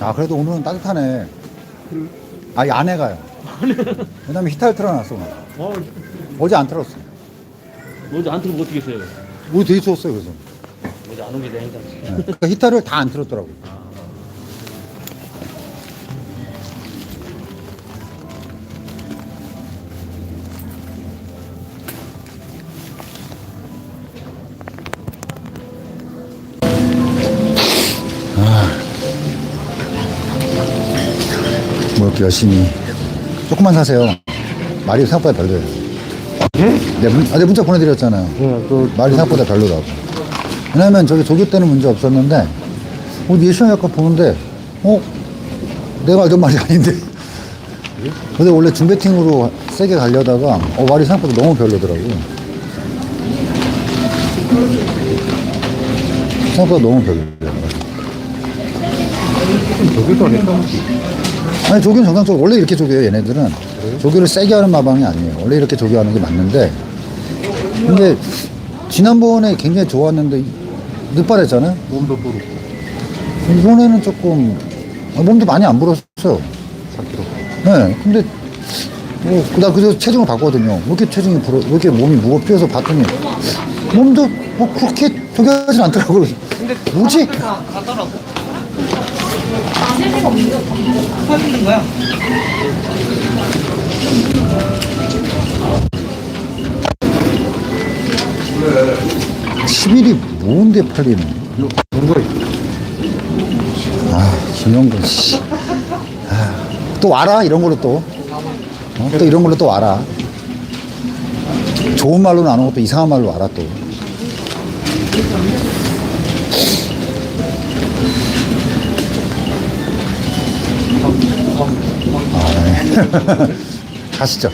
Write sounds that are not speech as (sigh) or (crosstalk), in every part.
아 그래도 오늘은 따뜻하네. 아이 안에가요. 왜냐면 히터를 틀어놨어 오늘. 어, 어제 안 틀었어. 먼저 안 틀면 어떻게 했어요? 우리 되게 추웠어요 그래서. 먼저 안 오게 되니까. 네. 그러니까 히터를 다 안 틀었더라고. 뭐 열심히 조금만 사세요. 말이 생각보다 별로예요. 예? 내, 문, 아, 내 문자 보내드렸잖아요. 예, 그, 말이 생각보다 별로라고. 왜냐면 저기 조교 때는 문제 없었는데, 어, 예시랑 약간 보는데, 어? 내가 알던 말이 아닌데. 근데 원래 중배팅으로 세게 가려다가, 어, 말이 생각보다 너무 별로더라고. 생각보다 너무. 저기도 안 했다. 아니, 조교는 정상적으로, 원래 이렇게 조교해요, 얘네들은. 조교를 세게 하는 마방이 아니에요. 원래 이렇게 조교하는 게 맞는데, 근데, 지난번에 굉장히 좋았는데, 늦발했잖아요? 몸도 부르고. 이번에는 조금 아, 몸도 많이 안 불었어요. 4kg. 네, 근데 뭐, 나 그래서 체중을 봤거든요. 왜 이렇게 체중이 불어, 왜 이렇게 몸이 무겁해서 봤더니 몸도 뭐 그렇게 저기 하진 않더라고요. 근데 뭐지? 십일이 뭔데 팔리는? 아, 김영근 씨. 아, 또 와라 이런 걸로 또. 어? 또 이런 걸로 또 와라. 좋은 말로는 안 오고 또 이상한 말로 와라 또. (laughs) 가시죠.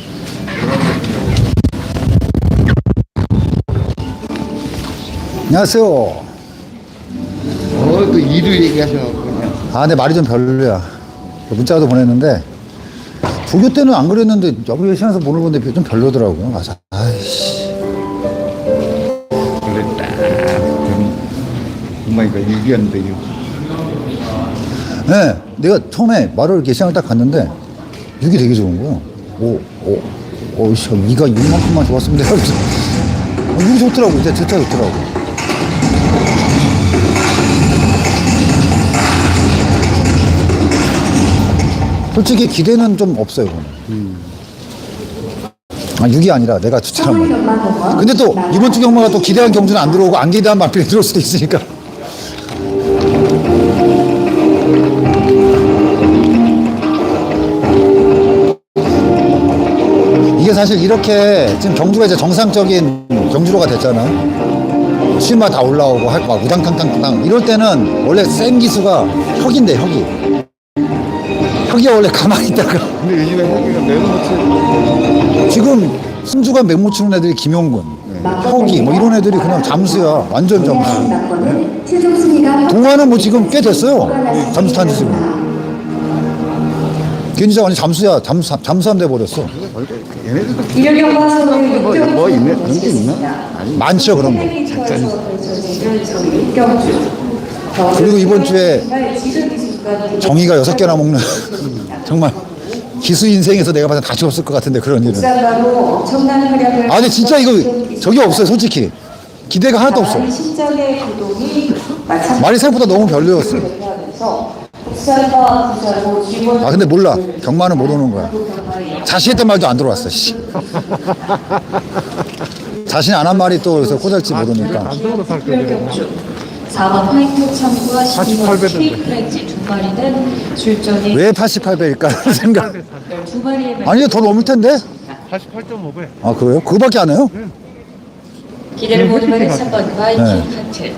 안녕하세요. 어, 또 일을 얘기하셔갖고 그냥. 아, 근데 말이 좀 별로야. 문자도 보냈는데, 조교 때는 안 그랬는데, 여기 시간에서 보는 건데 좀 별로더라고요. 맞아. 아이씨. 그랬다. 엄마니까 일기였는데, 일. 네, 내가 처음에 말을 이렇게 시장을 딱 갔는데, 육이 되게 좋은 거야. 오, 오, 오, 씨, 이가 육만큼만 좋았으면 내가 그래서, 어, 육이 좋더라고. 진짜, 진짜 좋더라고. 솔직히 기대는 좀 없어요, 이거는. 아, 6이 아니라 내가 추천한 거. 근데 또 이번 주 경마가 또 기대한 경주는 안 들어오고 안 기대한 말필이 들어올 수도 있으니까. 이게 사실 이렇게 지금 경주가 이제 정상적인 경주로가 됐잖아. 수입만 다 올라오고 할 막 우당탕탕탕 이럴 때는 원래 센 기수가 혁인데 혁이. 혁이 원래 가만히 있다가 근데 요즘에 혁이가 매우 못치 지금 승주가 맹모 치는 애들이 김용근, 혁이 뭐 이런 애들이 그냥 잠수야. 완전 잠수. 순위가 동화는 뭐 지금 꽤 됐어요. 잠수 탄지 지금. 걔 진짜 완전 잠수야. 잠수, 잠수함 돼버렸어. 얘네들도 이력경과서는 뭐, 뭐 있네? 그런 게 있나? 아니, 많죠, 그런 거. 육경주 그리고 이번 주에 정의가 여섯 개나 먹는 (laughs) 정말 기수 인생에서 내가 봐서 다 죽었을 것 같은데 그런 일은. 아, 근데 진짜 이거 저기 없어요, 솔직히. 기대가 하나도 없어. 말이 생각보다 너무 별로였어. 하 아, 근데 몰라. 경마는 못 오는 거야. 자신했던 말도 안 들어왔어, 씨. 자신 안 한 말이 또 여기서 꼬잘지 모르니까. 안 들어도 살 거예요. 4번 화이트 참과 88 12번 배던데. K프렌치 두 마리는 출전이 왜 88배일까? 생각. 두 마리의 아니요, 더 넘을 텐데? 88.5배. 아, 그래요? 그거밖에 안 해요? 기대를 모두 받은 3번 바이킹 네. 하트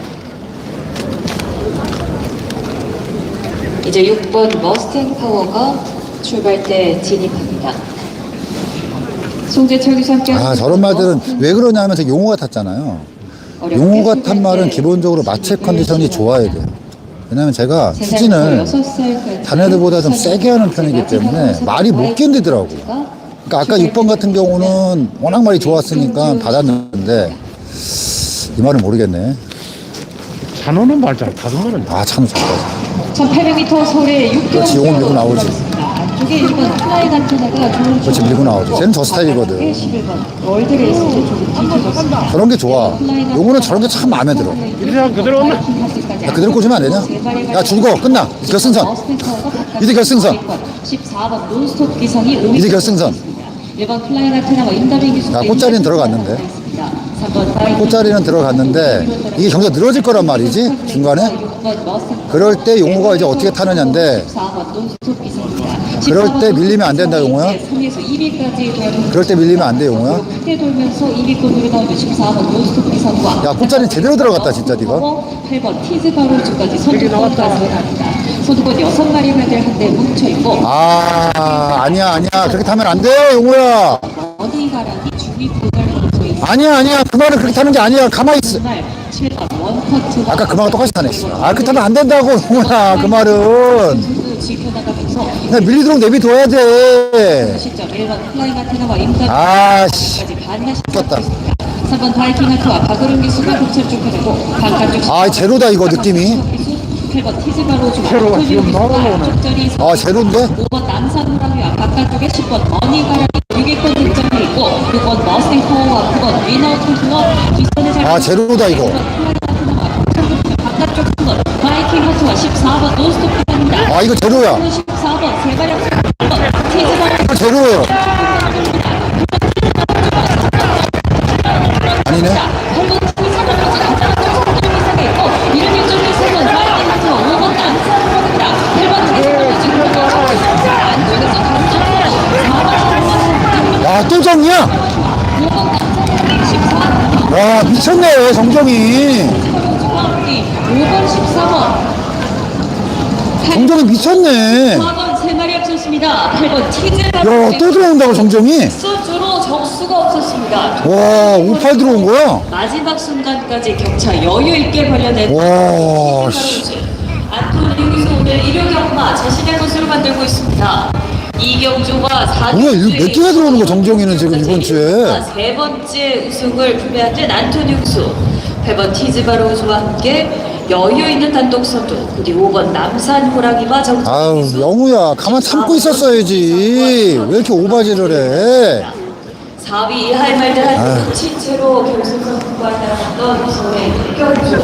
이제 6번 머스탱 파워가 출발대 진입합니다 송재철 기사 함께 아, 저런 말들은 왜 그러냐면 저 용호가 탔잖아요. 용호가 탄 말은 기본적으로 마체 컨디션이 좋아야 돼요. 왜냐면 제가 추진을 자네들보다 좀 세게 하는 편이기 때문에 말이 못 견디더라고. 그러니까 아까 6번 같은 경우는 워낙 말이 좋았으니까 받았는데 이 말은 모르겠네. 찬호는 말잘 타더만은. 아, 참 좋다. 1800m 서울의 6km 그렇지, 용을 밀고 나오지. 안쪽에 1번 플라이 애가 좋은 그렇지, 밀고 나오지. 쟤는 저 스타일이거든. 11번 월드레이스 조금. 저런 게 좋아. 용우는 저런 게 참 마음에 들어. 일장 그대로 온나? 야, 그대로 꽂으면 안 되냐? 야, 죽어. 끝나. 결승선. 이제 결승선. 14번 논스톱 기선이 5m 이제 결승선. 1번 플라이 같은 애가 임다빈 기수 야, 꽃자리는 들어갔는데. 3번 파이 꽃자리는 들어갔는데 이게 경기가 늘어질 거란 말이지 중간에 6번 머스탱 그럴 때 용우가 이제 어떻게 타느냐인데 14번 논스톱 기선입니다. 그럴 때 밀리면 안 된다, 용호야. 3에서 2위까지 도는 그럴 때 밀리면 안 돼 용우야 크게 돌면서 2위권으로 나오는 14번 논스톱 기선과 야 꽃자리 제대로 들어갔다 진짜 네가 8번 티즈 바로즈까지 선두권까지 갑니다. 선두권 6마리가 한대 뭉쳐있고 아 아니야 아니야 그렇게 타면 안돼 용우야 어디 가라니 중위 분할 선수에 있습니다. 아니야 아니야. 그 말은 그렇게 타는 게 아니야. 가만히 있어. 정말 7번 원커트 아까 그 말과 똑같이 타네 아 그렇게 타면 안 된다고 (laughs) 용우야 그 말은. 선수 지켜나가면서 그냥 밀리도록 내비둬야 돼. 시점 1번 플라잉 아테나와 임다까지 아씨 떴다. 3번 바이킹 아트와 박으름 기수가 동찰 쪽해내고 바깥쪽 아 제로다 이거 느낌이. 8번 티즈 바로즈와 제로가 지금 날아오네. 아 제로인데? 5번 남산 호랑이와 바깥쪽에 10번 머니가랑이 6위권 아. 제로다 이거. 바깥쪽 3번 바이킹 하트와 14번 노스톱 기입니다 아 이거 제로야. 14번 세발력 3번. 티즈 바로 이거 제로예요. 아니네 정정이 5번 14번 정정이 미쳤네 4번 세 마리 앞섰습니다. 8번 티즈 야또 들어온다고 정정이 수주로 적수가 없었습니다. 와 58 들어온 거야 마지막 순간까지 격차 여유 있게 벌려낸 와 씨. 안토니우스 오늘 1호 경마 자신의 것으로 만들고 있습니다. 이경주가 4주 뭐야, 몇 개가 들어오는 거야, 정정이는 지금 이번 주에? 세 번째 우승을 품에안된 안토니우스 8번 티즈 바로우즈와 함께 여유 있는 단독 선두 그리고 5번 남산 호랑이와 정수 아유 영우야 가만 참고 있었어야지. 왜 이렇게 오바지를 해? 4위 이하의 말들 한 채로 결승선 나갔던 우승의 이경주